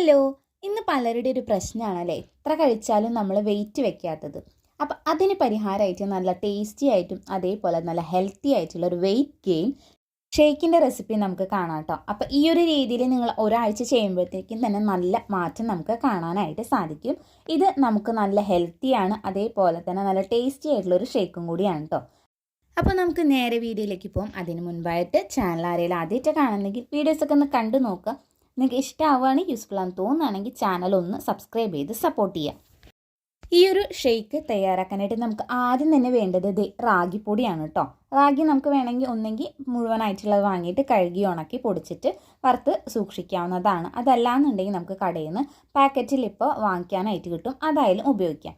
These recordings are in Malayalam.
ഹലോ ഇന്ന് പലരുടെ ഒരു പ്രശ്നമാണല്ലേ എത്ര കഴിച്ചാലും നമ്മൾ വെയിറ്റ് വെക്കാത്തത്. അപ്പം അതിന് പരിഹാരമായിട്ട് നല്ല ടേസ്റ്റി ആയിട്ടും അതേപോലെ നല്ല ഹെൽത്തി ആയിട്ടുള്ള ഒരു വെയിറ്റ് ഗെയിൻ ഷേക്കിന്റെ റെസിപ്പി നമുക്ക് കാണാം കേട്ടോ. അപ്പം ഈ ഒരു രീതിയിൽ നിങ്ങൾ ഒരാഴ്ച ചെയ്യുമ്പോഴത്തേക്കും തന്നെ നല്ല മാറ്റം നമുക്ക് കാണാനായിട്ട് സാധിക്കും. ഇത് നമുക്ക് നല്ല ഹെൽത്തിയാണ് അതേപോലെ തന്നെ നല്ല ടേസ്റ്റി ആയിട്ടുള്ള ഒരു ഷേക്കും കൂടിയാണ് കേട്ടോ അപ്പോൾ നമുക്ക് നേരെ വീഡിയോയിലേക്ക് പോകും അതിന് മുൻപായിട്ട് ചാനൽ ആരെങ്കിലും ആദ്യമായിട്ട് കാണുന്നെങ്കിൽ വീഡിയോസൊക്കെ ഒന്ന് കണ്ടു നോക്കുക. നിങ്ങൾക്ക് ഇഷ്ടമാവുകയാണ് യൂസ്ഫുൾ ആണെന്ന് തോന്നുകയാണെങ്കിൽ ചാനൽ ഒന്ന് സബ്സ്ക്രൈബ് ചെയ്ത് സപ്പോർട്ട് ചെയ്യാം ഈ ഒരു ഷെയ്ക്ക് തയ്യാറാക്കാനായിട്ട് നമുക്ക് ആദ്യം തന്നെ വേണ്ടത് ഇത് റാഗിപ്പൊടിയാണ് കേട്ടോ റാഗി നമുക്ക് വേണമെങ്കിൽ ഒന്നെങ്കിൽ മുഴുവനായിട്ടുള്ളത് വാങ്ങിയിട്ട് കഴുകി ഉണക്കി പൊടിച്ചിട്ട് വറുത്ത് സൂക്ഷിക്കാവുന്നതാണ്. അതല്ലാന്നുണ്ടെങ്കിൽ നമുക്ക് കടയിൽ നിന്ന് പാക്കറ്റിൽ ഇപ്പോൾ വാങ്ങിക്കാനായിട്ട് കിട്ടും. അതായാലും ഉപയോഗിക്കാം.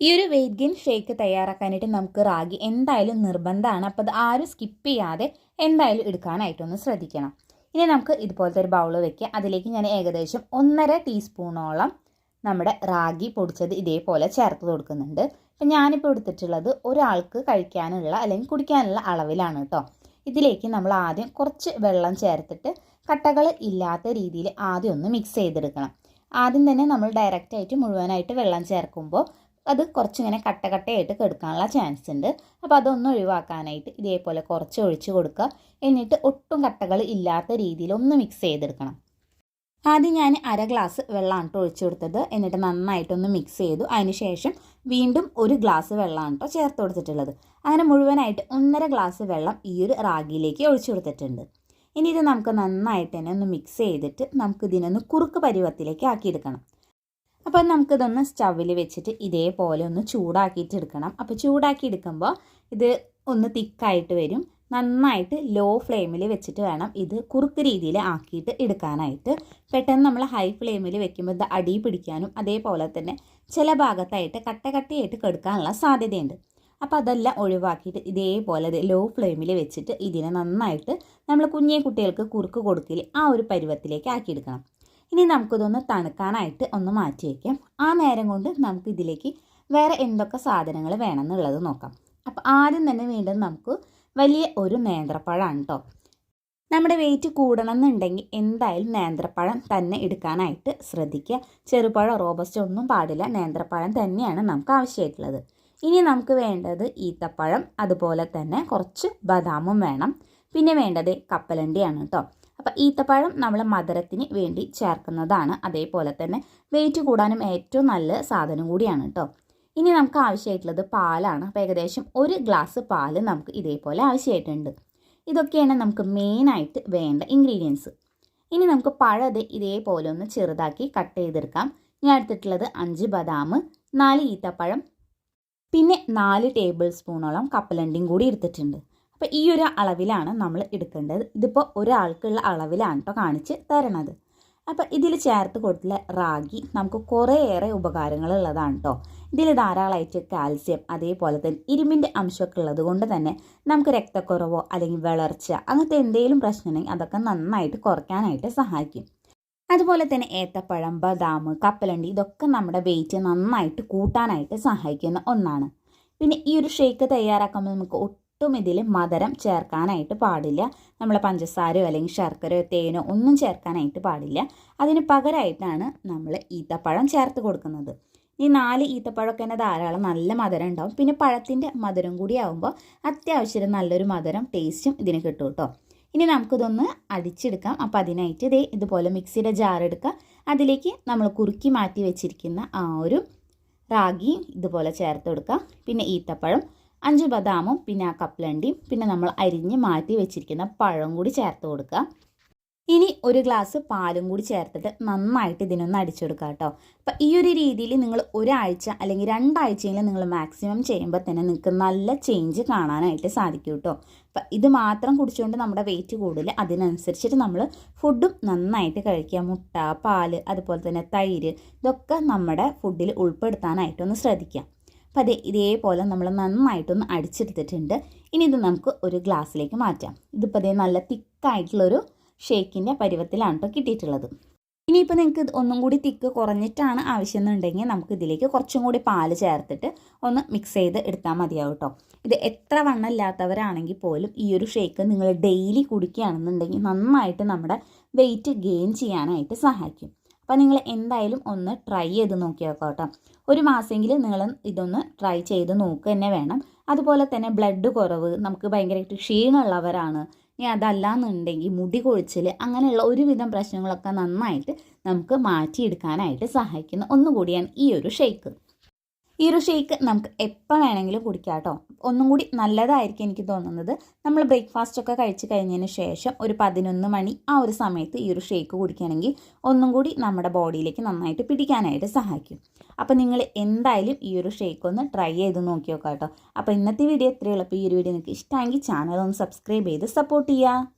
ഈ ഒരു വെയിറ്റ് ഗെയിൻ ഷേക്ക് തയ്യാറാക്കാനായിട്ട് നമുക്ക് റാഗി എന്തായാലും നിർബന്ധമാണ്. അപ്പോൾ അത് ആരും സ്കിപ്പ് ചെയ്യാതെ എന്തായാലും എടുക്കാനായിട്ടൊന്ന് ശ്രദ്ധിക്കണം. ഇനി നമുക്ക് ഇതുപോലത്തെ ഒരു ബൗൾ വെക്കുക അതിലേക്ക് ഞാൻ ഏകദേശം ഒന്നര ടീസ്പൂണോളം നമ്മുടെ റാഗി പൊടിച്ചത് ഇതേപോലെ ചേർത്ത് കൊടുക്കുന്നുണ്ട്. അപ്പം ഞാനിപ്പോൾ എടുത്തിട്ടുള്ളത് ഒരാൾക്ക് കഴിക്കാനുള്ള അല്ലെങ്കിൽ കുടിക്കാനുള്ള അളവിലാണ് കേട്ടോ ഇതിലേക്ക് നമ്മൾ ആദ്യം കുറച്ച് വെള്ളം ചേർത്തിട്ട് കട്ടകൾ ഇല്ലാത്ത രീതിയിൽ ആദ്യം ഒന്ന് മിക്സ് ചെയ്തെടുക്കണം. ആദ്യം തന്നെ നമ്മൾ ഡയറക്റ്റായിട്ട് മുഴുവനായിട്ട് വെള്ളം ചേർക്കുമ്പോൾ അത് കുറച്ചിങ്ങനെ കട്ടകട്ടയായിട്ട് കെടുക്കാനുള്ള ചാൻസ് ഉണ്ട്. അപ്പോൾ അതൊന്നും ഒഴിവാക്കാനായിട്ട് ഇതേപോലെ കുറച്ച് ഒഴിച്ച് കൊടുക്കുക. എന്നിട്ട് ഒട്ടും കട്ടകൾ ഇല്ലാത്ത രീതിയിൽ ഒന്ന് മിക്സ് ചെയ്തെടുക്കണം. ആദ്യം ഞാൻ അര ഗ്ലാസ് വെള്ളമാണ് കേട്ടോ ഒഴിച്ചു കൊടുത്തത്. എന്നിട്ട് നന്നായിട്ടൊന്ന് മിക്സ് ചെയ്തു. അതിനുശേഷം വീണ്ടും ഒരു ഗ്ലാസ് വെള്ളമാണ് കേട്ടോ ചേർത്ത് കൊടുത്തിട്ടുള്ളത്. അങ്ങനെ മുഴുവനായിട്ട് ഒന്നര ഗ്ലാസ് വെള്ളം ഈ ഒരു റാഗിയിലേക്ക് ഒഴിച്ചു കൊടുത്തിട്ടുണ്ട്. ഇനി ഇത് നമുക്ക് നന്നായിട്ട് തന്നെ ഒന്ന് മിക്സ് ചെയ്തിട്ട് നമുക്ക് ഇതിനൊന്ന് കുറുക്ക് പരുവത്തിലേക്ക് ആക്കിയെടുക്കണം. അപ്പോൾ നമുക്കിതൊന്ന് സ്റ്റവിൽ വെച്ചിട്ട് ഇതേപോലെ ഒന്ന് ചൂടാക്കിയിട്ട് എടുക്കണം. അപ്പോൾ ചൂടാക്കി എടുക്കുമ്പോൾ ഇത് ഒന്ന് തിക്കായിട്ട് വരും. നന്നായിട്ട് ലോ ഫ്ലെയിമിൽ വെച്ചിട്ട് വേണം ഇത് കുറുക്ക് രീതിയിൽ ആക്കിയിട്ട് എടുക്കാനായിട്ട്. പെട്ടെന്ന് നമ്മൾ ഹൈ ഫ്ലെയിമിൽ വെക്കുമ്പോൾ ഇത് അടി പിടിക്കാനും അതേപോലെ തന്നെ ചില ഭാഗത്തായിട്ട് കട്ട കട്ടയായിട്ട് കെടുക്കാനുള്ള സാധ്യതയുണ്ട്. അപ്പോൾ അതെല്ലാം ഒഴിവാക്കിയിട്ട് ഇതേപോലെ ലോ ഫ്ലെയിമിൽ വെച്ചിട്ട് ഇതിനെ നന്നായിട്ട് നമ്മൾ കുഞ്ഞേ കുട്ടികൾക്ക് കുറുക്ക് കൊടുക്കൽ ആ ഒരു പരുവത്തിലേക്ക് ആക്കിയെടുക്കണം. ഇനി നമുക്കിതൊന്ന് തണുക്കാനായിട്ട് ഒന്ന് മാറ്റി വയ്ക്കാം ആ നേരം കൊണ്ട് നമുക്ക് ഇതിലേക്ക് വേറെ എന്തൊക്കെ സാധനങ്ങൾ വേണമെന്നുള്ളത് നോക്കാം. അപ്പോൾ ആദ്യം തന്നെ വീണ്ടും നമുക്ക് വലിയ ഒരു നേന്ത്രപ്പഴമാണ് കേട്ടോ നമ്മുടെ വെയിറ്റ് കൂടണം എന്നുണ്ടെങ്കിൽ എന്തായാലും നേന്ത്രപ്പഴം തന്നെ എടുക്കാനായിട്ട് ശ്രദ്ധിക്കുക. ചെറുപഴം റോബസ്റ്റ് ഒന്നും പാടില്ല. നേന്ത്രപ്പഴം തന്നെയാണ് നമുക്ക് ആവശ്യമായിട്ടുള്ളത്. ഇനി നമുക്ക് വേണ്ടത് ഈത്തപ്പഴം അതുപോലെ തന്നെ കുറച്ച് ബദാമും വേണം. പിന്നെ വേണ്ടത് കപ്പലണ്ടിയാണ് കേട്ടോ അപ്പോൾ ഈത്തപ്പഴം നമ്മൾ മധുരത്തിന് വേണ്ടി ചേർക്കുന്നതാണ്. അതേപോലെ തന്നെ വെയിറ്റ് കൂടാനും ഏറ്റവും നല്ല സാധനം കൂടിയാണ് കേട്ടോ ഇനി നമുക്ക് ആവശ്യമായിട്ടുള്ളത് പാലാണ്. അപ്പോൾ ഏകദേശം ഒരു ഗ്ലാസ് പാൽ നമുക്ക് ഇതേപോലെ ആവശ്യമായിട്ടുണ്ട്. ഇതൊക്കെയാണ് നമുക്ക് മെയിനായിട്ട് വേണ്ട ഇൻഗ്രീഡിയൻസ് ഇനി നമുക്ക് പഴത് ഇതേപോലെ ഒന്ന് ചെറുതാക്കി കട്ട് ചെയ്തെടുക്കാം. ഞാൻ എടുത്തിട്ടുള്ളത് അഞ്ച് ബദാം നാല് ഈത്തപ്പഴം പിന്നെ നാല് ടേബിൾ സ്പൂണോളം കപ്പലണ്ടിയും കൂടി എടുത്തിട്ടുണ്ട്. അപ്പോൾ ഈ ഒരു അളവിലാണ് നമ്മൾ എടുക്കേണ്ടത്. ഇതിപ്പോൾ ഒരാൾക്കുള്ള അളവിലാണ് കേട്ടോ കാണിച്ച് തരണത്. അപ്പോൾ ഇതിൽ ചേർത്ത് കൊടുത്തുള്ള റാഗി നമുക്ക് കുറേയേറെ ഉപകാരങ്ങളുള്ളതാണ് കേട്ടോ ഇതിൽ ധാരാളമായിട്ട് കാൽസ്യം അതേപോലെ തന്നെ ഇരുമ്പിന്റെ അംശമൊക്കെ ഉള്ളത് കൊണ്ട് തന്നെ നമുക്ക് രക്തക്കുറവോ അല്ലെങ്കിൽ വളർച്ച അങ്ങനത്തെ എന്തെങ്കിലും പ്രശ്നമുണ്ടെങ്കിൽ അതൊക്കെ നന്നായിട്ട് കുറയ്ക്കാനായിട്ട് സഹായിക്കും. അതുപോലെ തന്നെ ഏത്തപ്പഴം ബദാം കപ്പലണ്ടി ഇതൊക്കെ നമ്മുടെ വെയിറ്റ് നന്നായിട്ട് കൂട്ടാനായിട്ട് സഹായിക്കുന്ന ഒന്നാണ്. പിന്നെ ഈ ഒരു ഷേക്ക് തയ്യാറാക്കുമ്പോൾ നമുക്ക് ഒട്ടും ഇതിൽ മധുരം ചേർക്കാനായിട്ട് പാടില്ല. നമ്മൾ പഞ്ചസാരയോ അല്ലെങ്കിൽ ശർക്കരയോ തേനോ ഒന്നും ചേർക്കാനായിട്ട് പാടില്ല. അതിന് പകരമായിട്ടാണ് നമ്മൾ ഈത്തപ്പഴം ചേർത്ത് കൊടുക്കുന്നത്. ഈ നാല് ഈത്തപ്പഴമൊക്കെ തന്നെ ധാരാളം നല്ല മധുരം ഉണ്ടാവും. പിന്നെ പഴത്തിന്റെ മധുരം കൂടി ആകുമ്പോൾ അത്യാവശ്യം നല്ലൊരു മധുരം ടേസ്റ്റും ഇതിന് കിട്ടും കേട്ടോ. ഇനി നമുക്കിതൊന്ന് അടിച്ചെടുക്കാം. അപ്പോൾ അതിനായിട്ട് ഇതേ ഇതുപോലെ മിക്സിയുടെ ജാർ എടുക്കുക. അതിലേക്ക് നമ്മൾ കുറുക്കി മാറ്റി വെച്ചിരിക്കുന്ന ആ ഒരു റാഗി ഇതുപോലെ ചേർത്ത് കൊടുക്കുക. പിന്നെ ഈത്തപ്പഴം അഞ്ച് ബദാമും പിന്നെ ആ കപ്പലണ്ടിയും പിന്നെ നമ്മൾ അരിഞ്ഞ് മാറ്റി വെച്ചിരിക്കുന്ന പഴം കൂടി ചേർത്ത് കൊടുക്കുക. ഇനി ഒരു ഗ്ലാസ് പാലും കൂടി ചേർത്തിട്ട് നന്നായിട്ട് ഇതിനൊന്ന് അടിച്ചെടുക്കുക കേട്ടോ. അപ്പം ഈ ഒരു രീതിയിൽ നിങ്ങൾ ഒരാഴ്ച അല്ലെങ്കിൽ രണ്ടാഴ്ചയിൽ നിങ്ങൾ മാക്സിമം ചെയ്യുമ്പോൾ തന്നെ നിങ്ങൾക്ക് നല്ല ചേഞ്ച് കാണാനായിട്ട് സാധിക്കും കേട്ടോ. അപ്പം ഇത് മാത്രം കുടിച്ചുകൊണ്ട് നമ്മുടെ വെയിറ്റ് കൂടില്ല അതിനനുസരിച്ചിട്ട് നമ്മൾ ഫുഡും നന്നായിട്ട് കഴിക്കുക. മുട്ട പാൽ അതുപോലെ തന്നെ തൈര് ഇതൊക്കെ നമ്മുടെ ഫുഡിൽ ഉൾപ്പെടുത്താനായിട്ടൊന്ന് ശ്രദ്ധിക്കാം അപ്പം അതെ ഇതേപോലെ നമ്മൾ നന്നായിട്ടൊന്ന് അടിച്ചെടുത്തിട്ടുണ്ട്. ഇനി ഇത് നമുക്ക് ഒരു ഗ്ലാസ്സിലേക്ക് മാറ്റാം. ഇതിപ്പോൾ അതേ നല്ല തിക്കായിട്ടുള്ളൊരു ഷേക്കിന്റെ പരുവത്തിലാണ് കേട്ടോ കിട്ടിയിട്ടുള്ളത്. ഇനിയിപ്പോൾ നിങ്ങൾക്ക് ഒന്നും കൂടി തിക്ക് കുറഞ്ഞിട്ടാണ് ആവശ്യം എന്നുണ്ടെങ്കിൽ നമുക്ക് ഇതിലേക്ക് കുറച്ചും കൂടി പാൽ ചേർത്തിട്ട് ഒന്ന് മിക്സ് ചെയ്ത് എടുത്താൽ മതിയാവും കേട്ടോ ഇത് എത്ര വണ്ണം ഇല്ലാത്തവരാണെങ്കിൽ പോലും ഈ ഒരു ഷേക്ക് നിങ്ങൾ ഡെയിലി കുടിക്കുകയാണെന്നുണ്ടെങ്കിൽ നന്നായിട്ട് നമ്മുടെ വെയിറ്റ് ഗെയിൻ ചെയ്യാനായിട്ട് സഹായിക്കും. അപ്പോൾ നിങ്ങൾ എന്തായാലും ഒന്ന് ട്രൈ ചെയ്ത് നോക്കി നോക്കാം കേട്ടോ ഒരു മാസമെങ്കിലും നിങ്ങൾ ഇതൊന്ന് ട്രൈ ചെയ്ത് നോക്കുക തന്നെ വേണം. അതുപോലെ തന്നെ ബ്ലഡ് കുറവ് നമുക്ക് ഭയങ്കരമായിട്ട് ക്ഷീണമുള്ളവരാണ്. ഇനി അതല്ലാന്നുണ്ടെങ്കിൽ മുടി കൊഴിച്ചിൽ അങ്ങനെയുള്ള ഒരുവിധം പ്രശ്നങ്ങളൊക്കെ നന്നായിട്ട് നമുക്ക് മാറ്റിയെടുക്കാനായിട്ട് സഹായിക്കുന്ന ഒന്നുകൂടിയാണ് ഈ ഒരു ഷേക്ക്. ഈ ഒരു ഷേക്ക് നമുക്ക് എപ്പോൾ വേണമെങ്കിലും കുടിക്കാം കേട്ടോ ഒന്നും കൂടി നല്ലതായിരിക്കും എനിക്ക് തോന്നുന്നത്. നമ്മൾ ബ്രേക്ക്ഫാസ്റ്റ് ഒക്കെ കഴിച്ച് കഴിഞ്ഞതിന് ശേഷം ഒരു പതിനൊന്ന് മണി ആ ഒരു സമയത്ത് ഈ ഒരു ഷേക്ക് കുടിക്കുകയാണെങ്കിൽ ഒന്നും കൂടി നമ്മുടെ ബോഡിയിലേക്ക് നന്നായിട്ട് പിടിക്കാനായിട്ട് സഹായിക്കും. അപ്പോൾ നിങ്ങൾ എന്തായാലും ഈ ഒരു ഷേക്ക് ഒന്ന് ട്രൈ ചെയ്ത് നോക്കി നോക്കാം കേട്ടോ അപ്പോൾ ഇന്നത്തെ വീഡിയോ എത്രയുള്ളപ്പോൾ ഈ ഒരു വീഡിയോ നിങ്ങൾക്ക് ഇഷ്ടമെങ്കിൽ ചാനൽ ഒന്ന് സബ്സ്ക്രൈബ് ചെയ്ത് സപ്പോർട്ട് ചെയ്യുക.